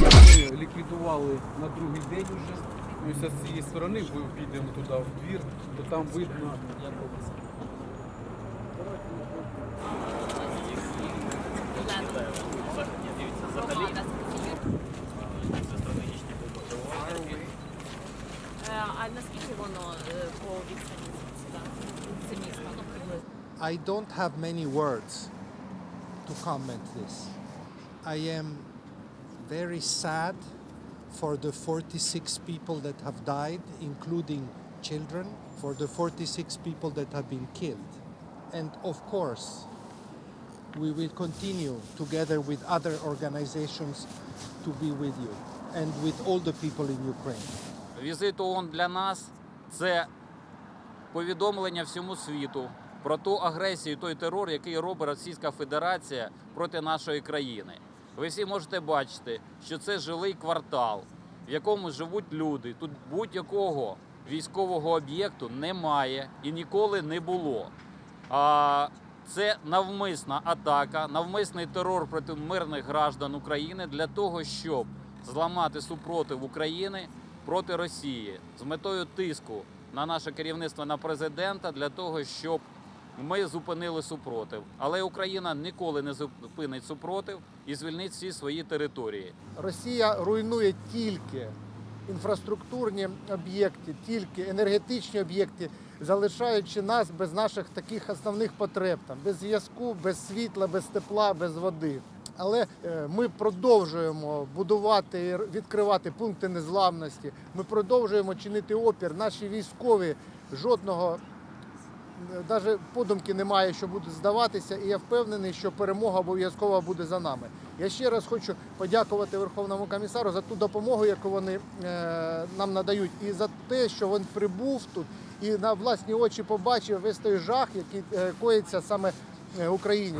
Ми ліквідували на другий день уже. Ось з цієї сторони ми підемо туди в двір, то там видно. I don't have many words to comment this. I am very sad for the 46 people that have died, including children, for the 46 people that have been killed. And of course, we will continue together with other organizations to be with you and with all the people in Ukraine. Візит ООН для нас це повідомлення всьому світу про ту агресію, той терор, який робить Російська Федерація проти нашої країни. Ви всі можете бачити, що це жилий квартал, в якому живуть люди. Тут будь-якого військового об'єкту немає і ніколи не було. А це навмисна атака, навмисний терор проти мирних граждан України для того, щоб зламати супротив України проти Росії з метою тиску на наше керівництво на президента для того, щоб ми зупинили супротив. Але Україна ніколи не зупинить супротив і звільнить всі свої території. Росія руйнує тільки інфраструктурні об'єкти, тільки енергетичні об'єкти, залишаючи нас без наших таких основних потреб, там, без зв'язку, без світла, без тепла, без води. Але е, ми продовжуємо будувати, відкривати пункти незламності. Ми продовжуємо чинити опір. Наші військові жодного навіть подумки немає, що будуть здаватися, і я впевнений, що перемога обов'язково буде за нами. Я ще раз хочу подякувати Верховному комісару за ту допомогу, яку вони е, нам надають, і за те, що він прибув тут і на власні очі побачив весь той жах, який е, коїться саме е, Україні.